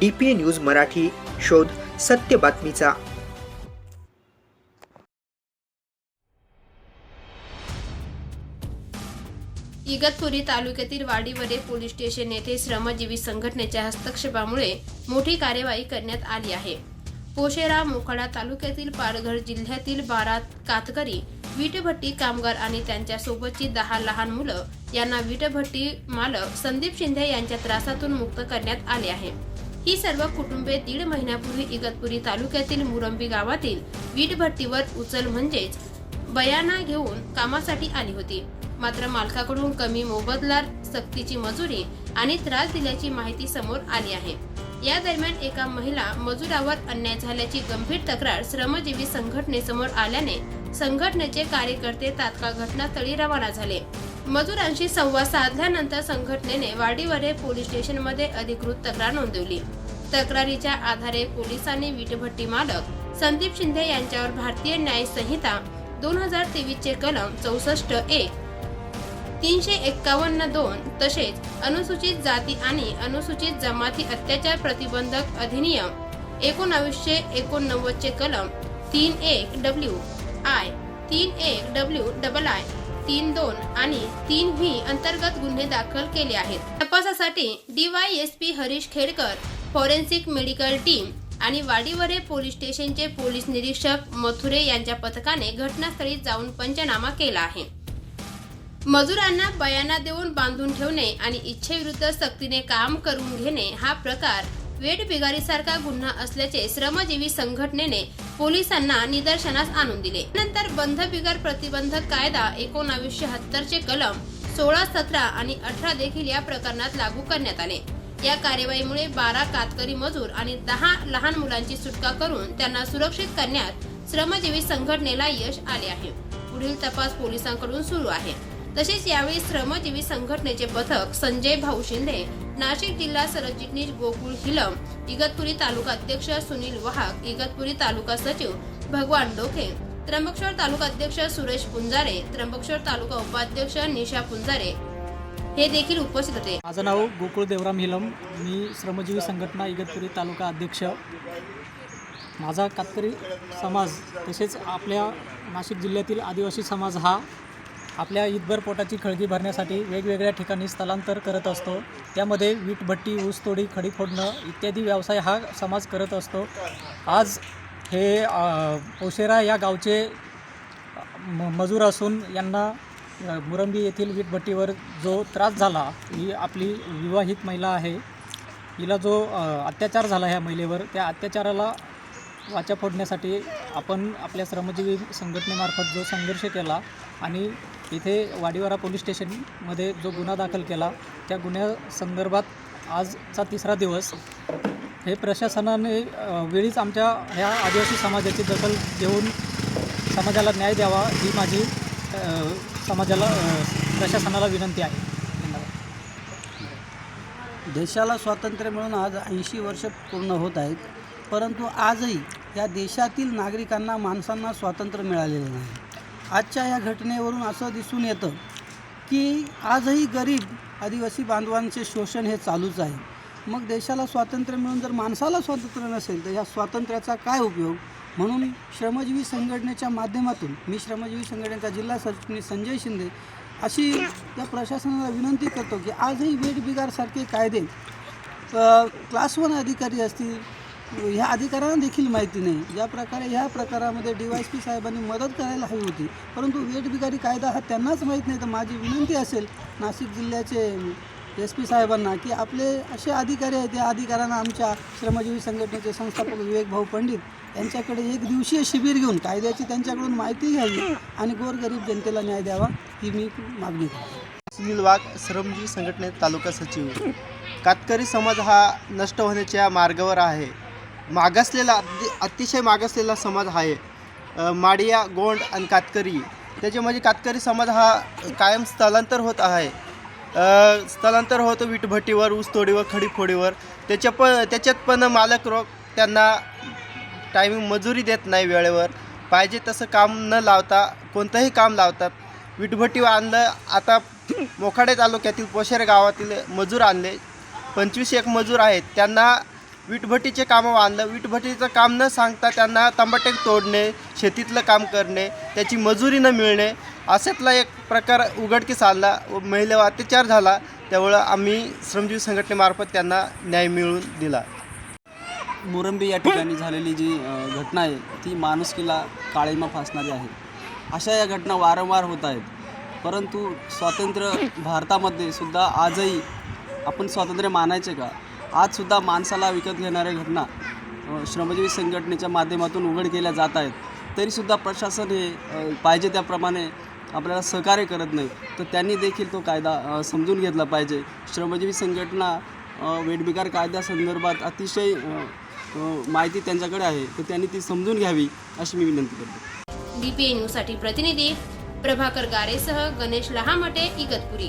D P A news Marathi शोध सत्य बातमीचा. इगतपुरी तालुक्यातील वाडीवरे पोलीस स्टेशन येथे श्रमजीवी संघटनेच्या हस्तक्षेपामुळे मोठी कार्यवाही करण्यात आली आहे. पोशेरा मोखाडा तालुक्यातील पालघर जिल्ह्यातील बारा कातकरी वीटभट्टी कामगार आणि त्यांच्या सोबतची दहा लहान मुलं यांना वीटभट्टी मालक संदीप शिंदे यांच्या त्रासातून मुक्त करण्यात आले आहे. ही सर्व कुटुंबे दीड महिन्यापूर्वी इगतपुरी तालुक्यातील मुरंबी गावातील वीटभट्टीवर उचल म्हणजेच बयाना घेऊन कामासाठी आली होती. मात्र मालकाकडून कमी मोबदला सक्तीची मजुरी आणि त्रास दिल्याची माहिती समोर आली आहे. या दरम्यान एका महिला मजुरावर अन्याय झाल्याची गंभीर तक्रार श्रमजीवी संघटनेसमोर आल्याने संघटनेचे कार्यकर्ते तात्काळ घटनास्थळी रवाना झाले. मजुरांशी संवाद साधल्यानंतर संघटनेने वाडीवरे पोलीस स्टेशनमध्ये अधिकृत तक्रार नोंदवली. तक्रारीच्या आधारे पोलिसांनी वीटभट्टी मालक संदीप शिंदे यांच्यावर भारतीय न्याय संहिता दोन हजार तेवीस चे कलम चौसष्ट एक तीनशे एक्कावन्न दोन तसेच अनुसूचित जाती आणि अनुसूचित जमाती अत्याचार प्रतिबंधक अधिनियम एकोणावीसशे एकोणनव्वद चे कलम तीन एक डब्ल्यू आय तीन एक डब्ल्यू डबल आय तीन दोन आणि तीन व्ही अंतर्गत गुन्हे दाखल केले आहेत. तपासासाठी DYSP Harish Khedkar forensic medical team आणि वाडीवरे पोलीस स्टेशनचे पोलीस निरीक्षक मथुरे यांच्या पथकाने घटनास्थळी जाऊन पंचनामा केला आहे. मजुरांना बयाना देऊन बांधून ठेवणे आणि इच्छेविरुद्ध सक्तीने काम करून घेणे हा प्रकार वेठबिगारीसारखा गुन्हा असल्याचे श्रमजीवी संघटनेने पोलिसांना निदर्शनास आणून दिले. नंतर बंध बिगार प्रतिबंधक कायदा एकोणावीसशे हत्तरचे कलम सोळा सतरा आणि अठरा देखील या प्रकरणात लागू करण्यात आले. या कार्यवाहीमुळे बारा कातकरी मजूर आणि दहा लहान मुलांची सुटका करून त्यांना सुरक्षित करण्यात श्रमजीवी संघटनेला यश आले आहे. पुढील तपास पोलिसांकडून सुरू आहे. तसेच यावेळी श्रमजीवी संघटनेचे पथक संजय भाऊ शिंदे नाशिक जिल्हा सरचिटणीस गोकुळ हिलम इगतपुरी तालुका अध्यक्ष सुनील वाहक इगतपुरी तालुका सचिव भगवान डोके त्र्यंबकेश्वर तालुका अध्यक्ष सुरेश पुंजारे त्र्यंबकेश्वर तालुका उपाध्यक्ष निशा पुंजारे हे देखील उपस्थित होते. माझं नाव गोकुळ देवराम हिलम मी श्रमजीवी संघटना इगतपुरी तालुका अध्यक्ष. माझा कातकरी समाज तसेच आपल्या नाशिक जिल्ह्यातील आदिवासी समाज हा आपल्या ईदभर पोटाची खळगी भरण्यासाठी वेगवेगळ्या ठिकाणी स्थलांतर करत असतो. त्यामध्ये वीटभट्टी ऊसतोडी खडी फोडणं इत्यादी व्यवसाय हा समाज करत असतो. आज हे पोशेरा या गावचे म मजूर असून यांना मुरंबी येथील वीटभट्टीवर जो त्रास झाला ही आपली विवाहित महिला आहे. हिला जो अत्याचार झाला ह्या महिलेवर त्या अत्याचाराला वाचा फोडण्यासाठी आपण आपल्या श्रमजीवी संघटनेमार्फत जो संघर्ष केला आणि इथे वाडीवारा पोलीस स्टेशनमध्ये जो गुन्हा दाखल केला त्या गुन्ह्यासंदर्भात आजचा तिसरा दिवस. हे प्रशासनाने वेळीच आमच्या ह्या आदिवासी समाजाची दखल घेऊन समाजाला न्याय द्यावा ही माझी समाजाला प्रशासनाला विनंती आहे. देशाला स्वातंत्र्य मिळून आज ऐंशी वर्ष पूर्ण होत आहेत परंतु आजही या देशातील नागरिकांना माणसांना स्वातंत्र्य मिळालेलं नाही. आजच्या या घटनेवरून असं दिसून येतं की आजही गरीब आदिवासी बांधवांचे शोषण हे चालूच आहे. मग देशाला स्वातंत्र्य मिळून जर माणसाला स्वातंत्र्य नसेल तर या स्वातंत्र्याचा काय उपयोग? म्हणून श्रमजीवी संघटनेच्या माध्यमातून मी श्रमजीवी संघटनेचा जिल्हा सरचिटणीस संजय शिंदे अशी त्या प्रशासनाला विनंती करतो की आजही वेठबिगारसारखे कायदे क्लास वन अधिकारी असतील हो, ह्या अधिकाऱ्यांना देखील माहिती नाही. ज्या प्रकारे ह्या प्रकारामध्ये डी वाय एस पी साहेबांनी मदत करायला हवी होती परंतु वेट वेठबिगारी कायदा हा त्यांनाच माहीत नाही. तर माझी विनंती असेल नाशिक जिल्ह्याचे एस पी साहेबांना की आपले असे अधिकारी आहेत त्या अधिकाऱ्यांना आमच्या श्रमजीवी संघटनेचे संस्थापक विवेक भाऊ पंडित यांच्याकडे एक दिवसीय शिबिर घेऊन कायद्याची त्यांच्याकडून माहिती घ्यावी आणि गोरगरीब जनतेला न्याय द्यावा ही मी मागणी करतो. सुनील वाघ श्रमजीवी संघटनेत तालुका सचिव. कातकरी समाज हा नष्ट होण्याच्या मार्गावर आहे. मागासलेला अतिशय मागासलेला समाज आहे. माडिया गोंड आणि कातकरी. त्याच्यामध्ये म्हणजे कातकरी समाज हा कायम स्थलांतर होत आहे. स्थलांतर होतं विटभट्टीवर ऊसतोडीवर खडीफोडीवर. त्याच्या पण त्याच्यात पण मालक रोग त्यांना टायमिंग मजुरी देत नाही वेळेवर. पाहिजे तसं काम न लावता कोणतंही काम लावतात. विटभट्टीवर आणलं आता मोखाडे तालुक्यातील पोशेर गावातील मजूर आणले. पंचवीस एक मजूर आहेत. त्यांना विटभट्टीचे कामं आणलं विटभट्टीचं काम न सांगता त्यांना तंबाटेक तोडणे शेतीतलं काम करणे त्याची मजुरी न मिळणे असेतला एक प्रकार उघडकीस आला व महिलेवर अत्याचार झाला. त्यामुळं आम्ही श्रमजीवी संघटनेमार्फत त्यांना न्याय मिळवून दिला. मुरंबी या ठिकाणी झालेली जी घटना आहे ती माणुसकीला काळीमा फासणारी आहे. अशा या घटना वारंवार होत आहेत. परंतु स्वातंत्र्य भारतामध्ये सुद्धा आजही आपण स्वातंत्र्य मानायचे का? आजसुद्धा माणसाला विकत घेणाऱ्या घटना श्रमजीवी संघटनेच्या माध्यमातून उघड केल्या जात आहेत. तरीसुद्धा प्रशासन हे पाहिजे त्याप्रमाणे आपल्याला सहकार्य करत नाही. तर त्यांनी देखील तो कायदा समजून घेतला पाहिजे. श्रमजीवी संघटना वेटबिगार कायद्यासंदर्भात अतिशय माहिती त्यांच्याकडे आहे. तर त्यांनी ती समजून घ्यावी अशी मी विनंती करतो. डीपीए न्यूजसाठी प्रतिनिधी प्रभाकर गारेसह गणेश लहामटे इगतपुरी.